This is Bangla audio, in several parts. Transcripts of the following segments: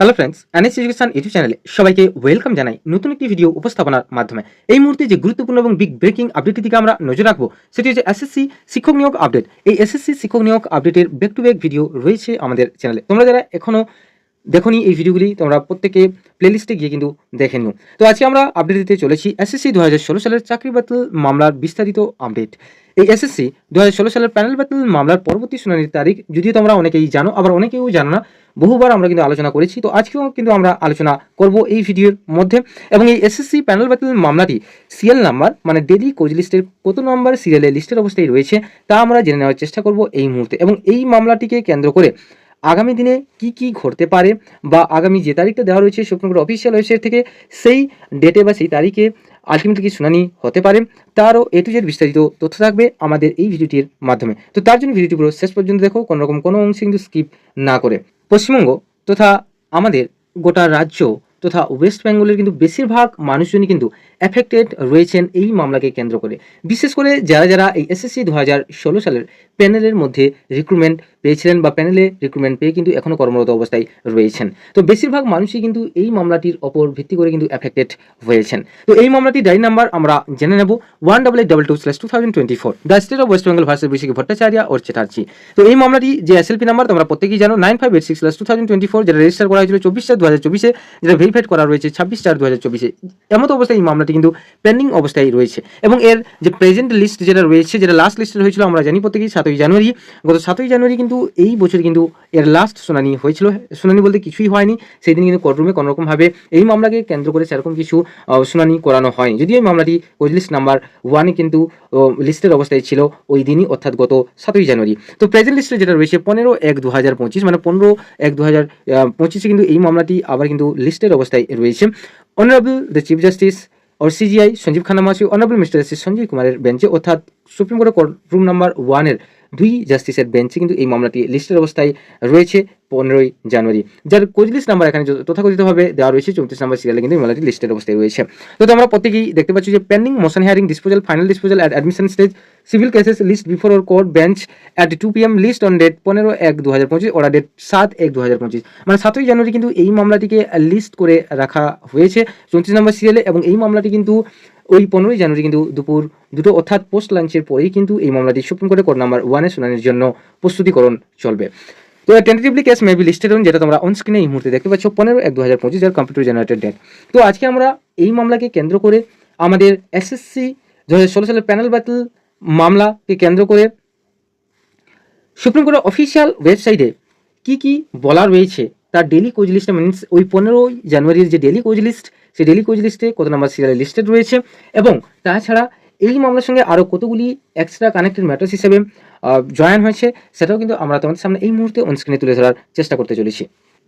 Hello friends NS education YouTube চ্যানেলে সবাইকে ওয়েলকাম জানাই নতুন একটি ভিডিও উপস্থাপনার মাধ্যমে। এই মুহূর্তে যে গুরুত্বপূর্ণ এবং বিগ ব্রেকিং আপডেটের দিকে আমরা নজর রাখব, সেটি হচ্ছে এসএসসি শিক্ষক নিয়োগ আপডেট এই এসএসসি শিক্ষক নিয়োগ আপডেটের ব্যাক টু ব্যাক ভিডিও রয়েছে আমাদের চ্যানেলে তোমরা যারা এখনও দেখোনি এই ভিডিওগুলি তোমরা প্রত্যেকে প্লেলিস্টে গিয়ে কিন্তু দেখে নিও। তো আজকে আমরা আপডেট দিতে চলেছি এসএসসি দু হাজার ষোলো সালের চাকরি বাতিল মামলার বিস্তারিত আপডেট এই এসএসসি দু হাজার ষোলো সালের প্যানেল বাতিল মামলার পরবর্তী শুনানির তারিখ, যদিও তোমরা অনেকেই জানো, আবার অনেকেও জানো না, বহুবার আমরা কিন্তু আলোচনা করেছি, তো আজকেও কিন্তু আমরা আলোচনা করব এই ভিডিওর মধ্যে। এবং এই এসএসসি প্যানেল বাতিল মামলাটি সিএল নাম্বার মানে ডেলি কোচ লিস্টের কত নম্বর সিরিয়ালে লিস্টের অবস্থায় রয়েছে, তা আমরা জেনে নেওয়ার চেষ্টা করব এই মুহূর্তে। এবং এই মামলাটিকে কেন্দ্র করে আগামী দিনে কি কি ঘটতে পারে বা আগামী যে তারিখটা দেওয়া রয়েছে সুপ্রিম অফিসিয়াল ওয়েবসাইট থেকে, সেই ডেটে বা সেই তারিখে আলটিমেটলি কি শুনানি হতে পারে, তারও এ টু জেড বিস্তারিত তথ্য থাকবে আমাদের এই ভিডিওটির মাধ্যমে। তো তার জন্য ভিডিওটি পুরো শেষ পর্যন্ত দেখো, কোনো রকম কোনো অংশে কিন্তু স্কিপ না করে। পশ্চিমবঙ্গ তথা আমাদের গোটা রাজ্য তথা ওয়েস্ট বেঙ্গলের কিন্তু বেশিরভাগ মানুষজনই কিন্তু অ্যাফেক্টেড রয়েছেন এই মামলাকে কেন্দ্র করে। বিশেষ করে যারা যারা এই এসএসসি দু হাজার ষোলো সালের প্যানেলের মধ্যে রিক্রুটমেন্ট পেয়েছিলেন বা প্যানেলে রিক্রুটমেন্ট পেয়ে কিন্তু এখনও কর্মরত অবস্থায় রয়েছেন। তো বেশিরভাগ মানুষই কিন্তু এই মামলাটির ওপর ভিত্তি করে কিন্তু অ্যাফেক্টেড হয়েছেন। তো এই মামলাটির ডায়রি নাম্বার আমরা জেনে নেব one double eight double two slash two thousand twenty four. The state of West Bengal versus Baishik Bhattacharya or Chatterjee তো এই মামলাটি যে এসএলপি নাম্বার, তোমরা প্রত্যেকেই জানো, nine five eight six slash two thousand twenty four, যেটা রেজিস্টার করা হয়েছিল চব্বিশ চার দু হাজার চব্বিশে যেটা ভেরিফাইড করা রয়েছে ছাব্বিশ চার দু হাজার চব্বিশে। এমতো অবস্থায় এই মামলাটি কিন্তু পেন্ডিং অবস্থায় রয়েছে। এবং এর যে প্রেজেন্ট লিস্ট যেটা রয়েছে, যেটা লাস্ট লিস্টের হয়েছিল, আমরা জানি প্রত্যেকেই সাতই জানুয়ারি। গত সাতই জানুয়ারি কিন্তু এই বছর কিন্তু এর লাস্ট শুনানি হয়েছিল। শুনানি বলতে কিছুই হয়নি। সেই দিন কিন্তু কোর্টরুমে কোনোরকমভাবে এই মামলাকে কেন্দ্র করে সেরকম কিছু শুনানি করানো হয়নি। যদিও এই মামলাটি লিস্ট নাম্বার ওয়ানে কিন্তু লিস্টের অবস্থায় ছিল ওই দিনই, অর্থাৎ গত সাতই জানুয়ারি। তো প্রেজেন্ট লিস্টে যেটা রয়েছে, পনেরো এক দু হাজার পঁচিশ মানে পনেরো এক দু হাজার পঁচিশে কিন্তু এই মামলাটি আবার কিন্তু লিস্টের অবস্থায় রয়েছে। অনারেবল দ্য চিফ জাস্টিস और সিজিআই সঞ্জীব খান্না মাসি অনারেবল মিস্টার জাস্টিস সঞ্জীব কুমারের বেঞ্চে অর্থাৎ সুপ্রিম কোর্টের কোর্ট রুম নাম্বার ওয়ানের দুই জাস্টিসের বেঞ্চে কিন্তু এই মামলাটি লিস্টের অবস্থায় রয়েছে। পনেরোই জানুয়ারি। যার কোচ লিস্ট নাম্বার এখানে তথাকথিতভাবে দেওয়া রয়েছে, চৌত্রিশ নাম্বার সিরিয়ালে কিন্তু এই মামলাটি লিস্টের অবস্থায় রয়েছে। তো আমরা প্রত্যেকেই দেখতে পাচ্ছি যে pending motion hearing disposal final disposal at admission stage civil cases list before or court bench at two P M list on date পনেরো এক দু হাজার পঁচিশ অর্ডার ডেট সাত এক দু হাজার পঁচিশ। মানে সাতই জানুয়ারি কিন্তু এই মামলাটিকে লিস্ট করে রাখা হয়েছে চৌত্রিশ নম্বর সিরিয়ালে এবং এই মামলাটি কিন্তু ওই পনেরোই জানুয়ারি কিন্তু দুপুর দুটো অর্থাৎ পোস্ট লাঞ্চের পরেই কিন্তু এই মামলাটি সুপ্রিম কোর্টের কোর্ট নাম্বার ওয়ানে শুনানির জন্য প্রস্তুতিকরণ চলবে। তো টেন্টেটিভলি মেবি লিস্টেড অন যেটা তোমরা অন স্ক্রিনে এই মুহূর্তে দেখতে পাচ্ছ, পনেরো এক দু হাজার পঁচিশ যার কম্পিউটার জেনারেটেড ডেট তো আজকে আমরা এই মামলাকে কেন্দ্র করে আমাদের এসএসসি দু হাজার ষোলো সালের প্যানেল বাতিল মামলাকে কেন্দ্র করে সুপ্রিম কোর্টের অফিসিয়াল ওয়েবসাইটে কি কি বলা রয়েছে, তার ডেলি কোচ লিস্টে মিনস ওই পনেরোই জানুয়ারির যে ডেলি কোচ লিস্ট সেই ডেলি কোচ লিস্টে কত নাম্বার সিরিয়ালে লিস্টেড রয়েছে এবং তাছাড়া এই মামলার সঙ্গে আরও কতগুলি এক্সট্রা কানেক্টেড ম্যাটার্স হিসেবে জয়েন হয়েছে, সেটাও কিন্তু আমরা তোমাদের সামনে এই মুহূর্তে অনস্ক্রিনে তুলে ধরার চেষ্টা করতে চলেছি।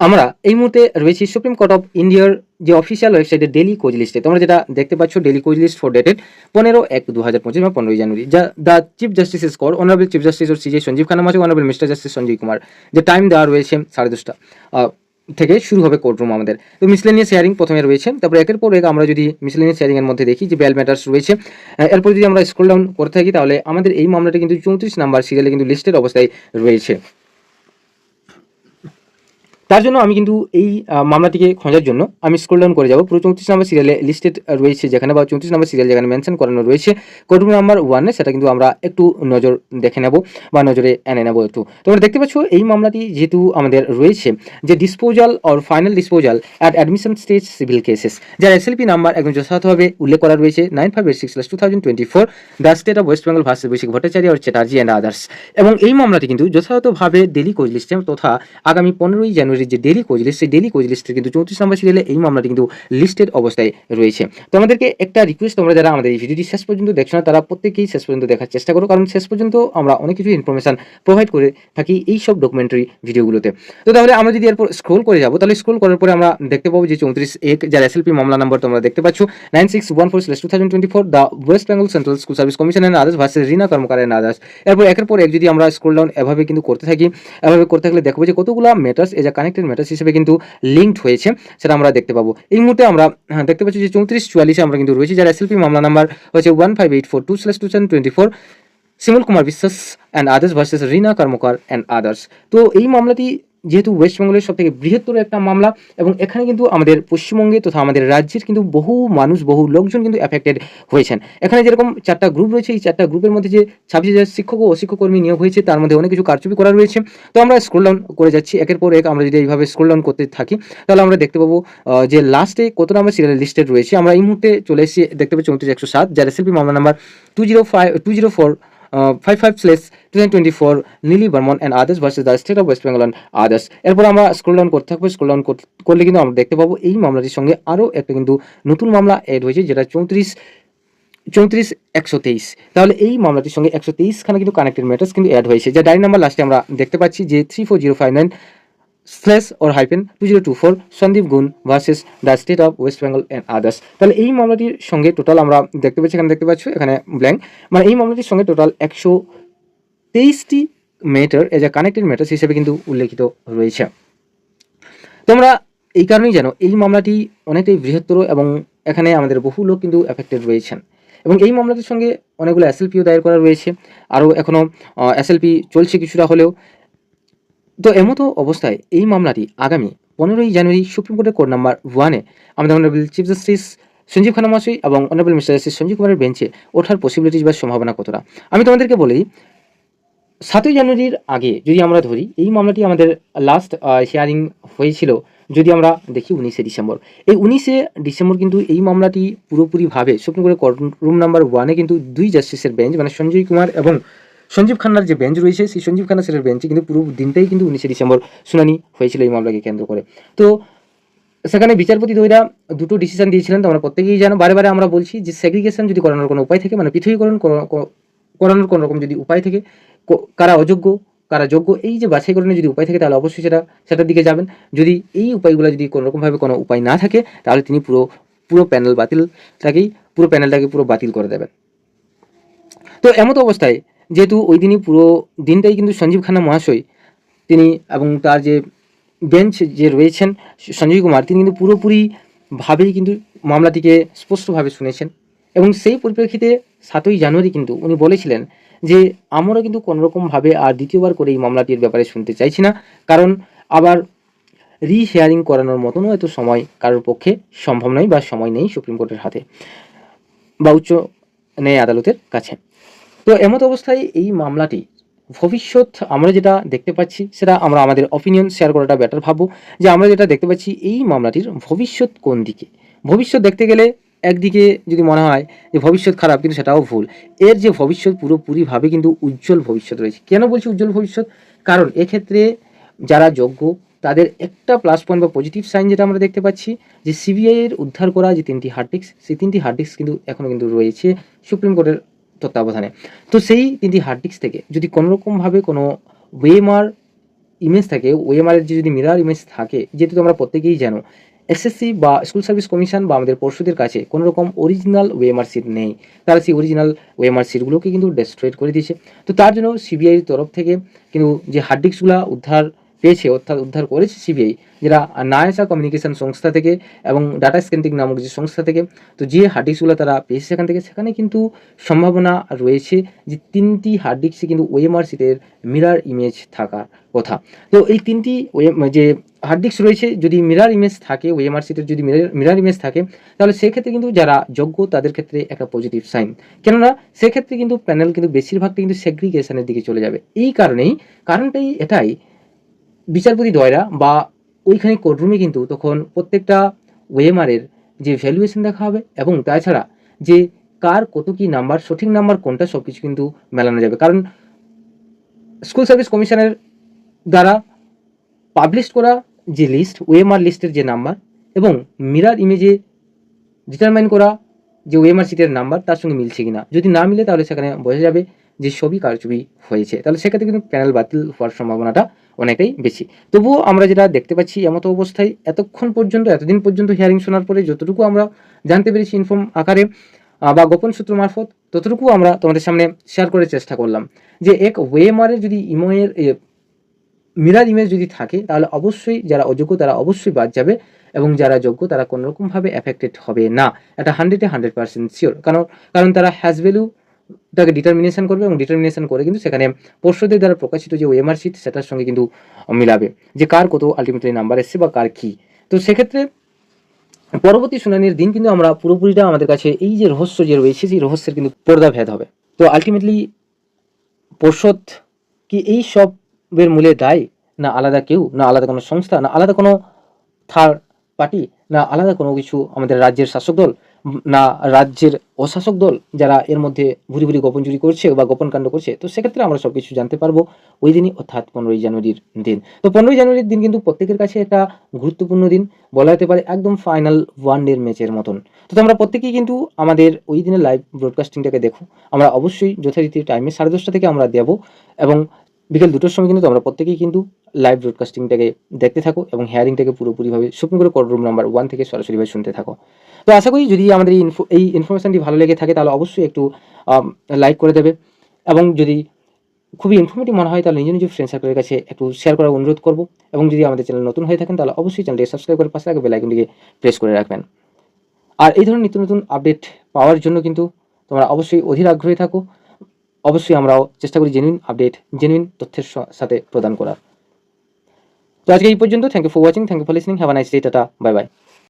আমরা এই মুহূর্তে রয়েছি সুপ্রিম কোর্ট অফ ইন্ডিয়ার যে অফিসিয়াল ওয়েবসাইটে ডেলি কোচ লিস্টে তোমরা যেটা দেখতে পাচ্ছ daily cause list for dated পনেরো এক দু হাজার পঁচিশ বা পনেরোই জানুয়ারি। যা দ্য চিফ জাস্টিস ইস কর অনারেবল চিফ জাস্টিস ওর সিজে সঞ্জীব খান্না মাঝে honourable mister justice Sanjiv Kumar. যে টাইম দেওয়া রয়েছে সাড়ে দশটা। থেকে শুরু হবে কোর্টরুম আমাদের। তো মিসলেনিয়াস শেয়ারিং প্রথমে রয়েছে, তারপরে একের পর এক আমরা যদি মিসলেনিয়াস শেয়ারিং এর মধ্যে দেখি যে বেল ম্যাটার্স রয়েছে এরপর যদি আমরা স্ক্রল ডাউন করতে থাকি তাহলে আমাদের এই মামলাটা কিন্তু চৌত্রিশ নাম্বার সিরিয়ালে কিন্তু লিস্টের অবস্থায় রয়েছে। তার জন্য আমি কিন্তু এই মামলাটিকে খোঁজার জন্য আমি স্ক্রল ডাউন করে যাব। পুরো চৌত্রিশ নম্বর সিরিয়ালে লিস্টেড রয়েছে যেখানে বা চৌত্রিশ নম্বর সিরিয়াল যেখানে মেনশন করানো রয়েছে। কোডরুম নাম্বার ওয়ানে সেটা কিন্তু আমরা একটু নজর দেখে নেব বা নজরে এনে নেব একটু। তোমরা দেখতে পাচ্ছ, এই মামলাটি যেহেতু আমাদের রয়েছে, যে disposal or final disposal at admission stage civil cases যার এসএলপি নাম্বার একদম যথাযথভাবে উল্লেখ করা রয়েছে nine five eight six plus two thousand twenty four the state of West Bengal versus Baishik Bhattacharya Chatterjee and others এবং এই মামলাটি কিন্তু যথাযথভাবে ডেলি কোচ লিস্টে তথা আগামী পনেরোই জানুয়ারির যে ডেলি কোচ লিস্ট সেই ডেলি কোচ লিস্টের কিন্তু চৌত্রিশ নম্বর সিরিয়ালে এই মামলাটি কিন্তু লিস্টেড অবস্থায় রয়েছে। তো আমাদেরকে একটা রিকোয়েস্ট তোমরা যারা আমাদের এই ভিডিওটি শেষ পর্যন্ত দেখছ না, তারা প্রত্যেকেই শেষ পর্যন্ত দেখার চেষ্টা করো, কারণ শেষ পর্যন্ত আমরা অনেক কিছু ইনফরমেশন প্রোভাইড করে থাকি এই সব ডকুমেন্টারি ভিডিওগুলোতে। তো তাহলে আমরা যদি এরপর স্ক্রোল করে যাব, তাহলে স্ক্রোল করার পরে আমরা দেখতে পাবো যে চৌত্রিশ এক যার এসএলপি মামলা নম্বর তোমরা দেখতে পাচ্ছ nine six one four slash two thousand twenty four the West Bengal central school service commission and others versus Rina Karmakar and others এরপর একের পর এক যদি আমরা স্ক্রোল ডাউন এভাবে কিন্তু করতে থাকি। এভাবে করতে থাকলে দেখব যে কতগুলো matters as a connected matters হিসেবে কিন্তু লিঙ্কড হয়েছে সেটা আমরা দেখতে পাবো। এই মুহূর্তে আমরা হ্যাঁ, দেখতে পাচ্ছি যে চৌত্রিশ চুয়াল্লিশে আমরা কিন্তু রয়েছি যার এসএলপি মামলা নাম্বার হচ্ছে one five eight four two slash two twenty four Shimul Kumar Biswas and others versus Rina Karmakar and others তো এই মামলাটি যেহেতু ওয়েস্টবেঙ্গলের সব থেকে বৃহত্তর একটা মামলা এবং এখানে কিন্তু আমাদের পশ্চিমবঙ্গে তথা আমাদের রাজ্যের কিন্তু বহু মানুষ, বহু লোকজন কিন্তু অ্যাফেক্টেড হয়েছেন। এখানে যেরকম চারটা গ্রুপ রয়েছে, এই চারটা গ্রুপের মধ্যে যে ছাব্বিশ হাজার শিক্ষক ও অশিক্ষক কর্মী নিয়োগ হয়েছে, তার মধ্যে অনেক কিছু কারচুপি করা রয়েছে। তো আমরা স্ক্রোল ডাউন করে যাচ্ছি, একের পর এক আমরা যদি এইভাবে স্ক্রোল ডাউন করতে থাকি, তাহলে আমরা দেখতে পাবো যে লাস্টে কত নাম্বার সিরিয়াল লিস্টেড রয়েছে। আমরা এই মুহূর্তে চলে এসেছি, দেখতে পাচ্ছি চৌত্রিশ একশো সাত, যার এসএলপি মামলা number two zero five two zero four five five slash two thousand twenty Nili Barman and others versus the state of West Bengal others এরপর আমরা স্ক্রোল ডাউন করতে থাকব স্ক্রোল ডাউন করলে কিন্তু আমরা দেখতে পাবো এই মামলাটির সঙ্গে আরও একটা কিন্তু নতুন মামলা অ্যাড হয়েছে, যেটা চৌত্রিশ চৌত্রিশ একশো তেইশ। তাহলে এই মামলাটির সঙ্গে একশো তেইশ খানা কিন্তু কানেক্টেড ম্যাটার্স কিন্তু অ্যাড হয়েছে। যা ডায়রি নাম্বার লাস্টে আমরা দেখতে পাচ্ছি যে three four zero five nine slash or hyphen two zero two four Sandeep Gun versus the state of West Bengal and others তাহলে এই মামলাটির সঙ্গে টোটাল আমরা দেখতে পাচ্ছি, এখানে দেখতে পাচ্ছ, এখানে ব্ল্যাঙ্ক মানে এই মামলাটির সঙ্গে টোটাল একশো তেইশটি matter as a connected matters হিসেবে কিন্তু উল্লেখিত রয়েছে। তোমরা এই কারণেই জানো, এই মামলাটি অনেকটাই বৃহত্তর এবং এখানে আমাদের বহু লোক কিন্তু অ্যাফেক্টেড রয়েছেন। এবং এই মামলাটির সঙ্গে অনেকগুলো এসএলপিও দায়ের করা রয়েছে। আরও এখনও এসএলপি চলছে কিছুটা হলেও। তো এমতো অবস্থায় এই মামলাটি আগামী পনেরোই জানুয়ারি সুপ্রিম কোর্টের কোর্ট নাম্বার ওয়ানে আমাদের honourable chief justice Sanjiv Khanna মহাশয় এবং অনারেবল মিস্টার জাস্টিস সঞ্জীব কুমারের বেঞ্চে ওঠার পসিবিলিটিস বা সম্ভাবনা কতটা? আমি তোমাদেরকে বলি সাতই জানুয়ারির আগে যদি আমরা ধরি, এই মামলাটি আমাদের লাস্ট হিয়ারিং হয়েছিল যদি আমরা দেখি উনিশে ডিসেম্বর। এই উনিশে ডিসেম্বর কিন্তু এই মামলাটি পুরোপুরিভাবে সুপ্রিম কোর্টের রুম নাম্বার ওয়ানে কিন্তু দুই জাস্টিসের বেঞ্চ মানে সঞ্জয় কুমার এবং সঞ্জীব খান্নার যে বেঞ্চ রয়েছে, সেই সঞ্জীব খান্না সেটার বেঞ্চে কিন্তু পুরো দিনটাই কিন্তু উনিশে ডিসেম্বর শুনানি হয়েছিল এই মামলাকে কেন্দ্র করে। তো সেখানে বিচারপতি দ্বৈরা দুটো ডিসিশন দিয়েছিলেন, তো আমরা প্রত্যেকেই জানো। বারে বারে আমরা বলছি যে সেগ্রিগেশন যদি করানোর কোনো উপায় থাকে মানে পৃথকীকরণ করা- করানোর কোনো রকম যদি উপায় থেকে কারা অযোগ্য, কারা যোগ্য, এই যে বাছাইকরণের যদি উপায় থাকে, তাহলে অবশ্যই সেটা, সেটার দিকে যাবেন। যদি এই উপায়গুলো যদি কোনো রকমভাবে কোনো উপায় না থাকে, তাহলে তিনি পুরো পুরো প্যানেল বাতিলটাকেই, পুরো প্যানেলটাকে পুরো বাতিল করে দেবেন। তো এমতো অবস্থায় যেহেতু ওই দিনই পুরো দিনটাই কিন্তু সঞ্জীব খান্না মহাশয়, তিনি এবং তার যে বেঞ্চ যে রয়েছেন সঞ্জীব কুমার, তিনি কিন্তু পুরোপুরিভাবেই কিন্তু মামলাটিকে স্পষ্টভাবে শুনেছেন। এবং সেই পরিপ্রেক্ষিতে সাতই জানুয়ারি কিন্তু উনি বলেছিলেন যে, আমরা কিন্তু কোনোরকমভাবে আর দ্বিতীয়বার করে এই মামলাটির ব্যাপারে শুনতে চাইছি না, কারণ আবার রি হেয়ারিং করানোর মতনও এত সময় কারোর পক্ষে সম্ভব নয় বা সময় নেই সুপ্রিম কোর্টের হাতে বা উচ্চ ন্যায় আদালতের কাছে। তো এমত অবস্থায় এই মামলাটি ভবিষ্যৎ আমরা যেটা দেখতে পাচ্ছি, সেটা আমরা আমাদের অপিনিয়ন শেয়ার করাটা বেটার ভাববো, যে আমরা যেটা দেখতে পাচ্ছি এই মামলাটির ভবিষ্যৎ কোন দিকে। ভবিষ্যৎ দেখতে গেলে একদিকে যদি মনে হয় যে ভবিষ্যৎ খারাপ, কিন্তু সেটাও ভুল। এর যে ভবিষ্যৎ পুরোপুরিভাবে কিন্তু উজ্জ্বল ভবিষ্যৎ রয়েছে। কেন বলছি উজ্জ্বল ভবিষ্যৎ? কারণ এক্ষেত্রে যারা যোগ্য, তাদের একটা প্লাস পয়েন্ট বা পজিটিভ সাইন যেটা আমরা দেখতে পাচ্ছি, যে সিবিআইয়ের উদ্ধার করা যে তিনটি হার্ড ডিস্ক সেই তিনটি হার্ড ডিস্ক কিন্তু এখনও কিন্তু রয়েছে। সুপ্রিম কোর্টের তত্ত্বাবধানে। তো সেই তিনটি হার্ড ডিস্ক থেকে যদি কোনোরকমভাবে কোনো ওয়েমার ইমেজ থাকে ওয়েমারের যে যদি মিরার ইমেজ থাকে, যেহেতু তোমরা প্রত্যেকেই জানো এসএসসি বা স্কুল সার্ভিস কমিশন বা আমাদের পরশুদের কাছে কোনো রকম অরিজিনাল ওয়েমার সিট নেই। তারা সেই অরিজিনাল ওয়েমার সিটগুলোকে কিন্তু ডেস্ট্রয়েড করে দিয়েছে। তো তার জন্য সিবিআইয়ের তরফ থেকে কিন্তু যে হার্ড ডিস্কগুলো উদ্ধার পেয়েছে, অর্থাৎ উদ্ধার করেছে সিবিআই যেটা নায়াসা কমিউনিকেশন সংস্থা থেকে এবং ডাটা স্ক্যান্টিং নামক যে সংস্থা থেকে। তো যে হার্ড ডিস্কগুলো তারা পেয়েছে সেখান থেকে, সেখানে কিন্তু সম্ভাবনা রয়েছে যে তিনটি হার্ড ডিস্কে কিন্তু ওএমআর সিটের মিরার ইমেজ থাকার কথা। তো এই তিনটি যে হার্ড ডিস্ক রয়েছে, যদি মিরার ইমেজ থাকে ওএমআর সিটের যদি মিরার ইমেজ থাকে, তাহলে সেক্ষেত্রে কিন্তু যারা যোগ্য তাদের ক্ষেত্রে একটা পজিটিভ সাইন কেননা সেক্ষেত্রে কিন্তু প্যানেল কিন্তু বেশিরভাগটা কিন্তু সেগ্রিগেশনের দিকে চলে যাবে। এই কারণেই, কারণটাই এটাই বিচারপতি দয়রা বা ওইখানে কোর্টরুমে কিন্তু তখন প্রত্যেকটা ওয়েমারের যে ভ্যালুয়েশন দেখা হবে এবং তাছাড়া যে কার কত কি নাম্বার সঠিক নাম্বার কোনটা সব কিছু কিন্তু মেলানো যাবে। কারণ স্কুল সার্ভিস কমিশনের দ্বারা পাবলিশ করা যে লিস্ট ওয়েমার লিস্টের যে নাম্বার এবং মিরার ইমেজে ডিটারমাইন করা যে ওয়েমার সিটের নাম্বার তার সঙ্গে মিলছে কিনা। যদি না মিলে তাহলে সেখানে বোঝা যাবে যে সবই কারচুপি হয়েছে, তাহলে সেক্ষেত্রে কিন্তু প্যানেল বাতিল হওয়ার সম্ভাবনাটা অনেকটাই বেশি। তবুও আমরা যেটা দেখতে পাচ্ছি এমত অবস্থায়, এতক্ষণ পর্যন্ত, এতদিন পর্যন্ত হিয়ারিং শোনার পরে যতটুকু আমরা জানতে পেরেছি ইনফর্ম আকারে বা গোপন সূত্র মারফত, ততটুকু আমরা তোমাদের সামনে শেয়ার করার চেষ্টা করলাম। যে এক ওয়েমারে যদি ইমোয়ের মিরার ইমেজ যদি থাকে, তাহলে অবশ্যই যারা অযোগ্য, তারা অবশ্যই বাদ যাবে এবং যারা যোগ্য, তারা কোনোরকমভাবে এফেক্টেড হবে না। এটা হান্ড্রেডে হান্ড্রেড পার্সেন্ট শিওর কারণ কারণ তারা হ্যাজ ভ্যালু তাকে ডিটারমিনেশন করবে এবং ডিটারমিনেশন করে কিন্তু সেখানে পর্ষদের দ্বারা প্রকাশিত যে ওএমআর শিট সেটার সঙ্গে কিন্তু মিলাবে। যে কার কত আলটিমেটলি নাম্বার এসছে বা কার কী। তো সেক্ষেত্রে পরবর্তী শুনানির দিন কিন্তু আমরা পুরোপুরিটা আমাদের কাছে এই যে রহস্য যে রয়েছে, সেই রহস্যের কিন্তু পর্দাভেদ হবে। তো আলটিমেটলি পর্ষদ কি এই সবের মূলে দায়? না আলাদা কেউ? না আলাদা কোনো সংস্থা? না আলাদা কোনো থার্ড পার্টি না আলাদা কোনো কিছু আমাদের রাজ্যের শাসক দল? না রাজ্যের অশাসক দল যারা এর মধ্যে ভুরি ভুরি গোপন চুরি করছে বা গোপন কাণ্ড করছে, তো সেক্ষেত্রে আমরা সব কিছু জানতে পারব ওই দিনই, অর্থাৎ পনেরোই জানুয়ারির দিন। তো পনেরোই জানুয়ারির দিন কিন্তু প্রত্যেকের কাছে একটা গুরুত্বপূর্ণ দিন, বলা যেতে পারে একদম ফাইনাল ওয়ান ডের ম্যাচের মতন। তো তোমরা প্রত্যেকেই কিন্তু আমাদের ওই দিনের লাইভ ব্রডকাস্টিংটাকে দেখো। আমরা অবশ্যই যথারীতি টাইমে সাড়ে দশটা থেকে আমরা দেবো এবং বিকেল দুটোর সময় কিন্তু তোমরা প্রত্যেকেই কিন্তু লাইভ ব্রডকাস্টিংটাকে দেখতে থাকো এবং হেয়ারিংটাকে পুরোপুরিভাবে শুকনো করে কোড রুম নাম্বার ওয়ান থেকে সরাসরিভাবে শুনতে থাকো। তো আশা করি যদি আমাদের এই ইনফো এই ইনফরমেশনটি ভালো লেগে থাকে, তাহলে অবশ্যই একটু লাইক করে দেবে। এবং যদি খুবই ইনফরমেটিভ মনে হয়, তাহলে নিজের নিজের ফ্রেন্ড সার্কেলের কাছে একটু শেয়ার করার অনুরোধ করব। এবং যদি আমাদের চ্যানেল নতুন হয়ে থাকেন, তাহলে অবশ্যই চ্যানেলটি সাবস্ক্রাইব করে পাশে রাখবে বেলাইকনটিকে প্রেস করে রাখবেন। আর এই ধরনের নিত্য নতুন আপডেট পাওয়ার জন্য কিন্তু তোমরা অবশ্যই অধীর আগ্রহী থাকো। অবশ্যই আমরাও চেষ্টা করি জেনুইন আপডেট জেনুইন তথ্যের সাথে প্রদান করার। তো আজকে এই পর্যন্ত। Thank you for watching thank you for listening have a nice day tata bye bye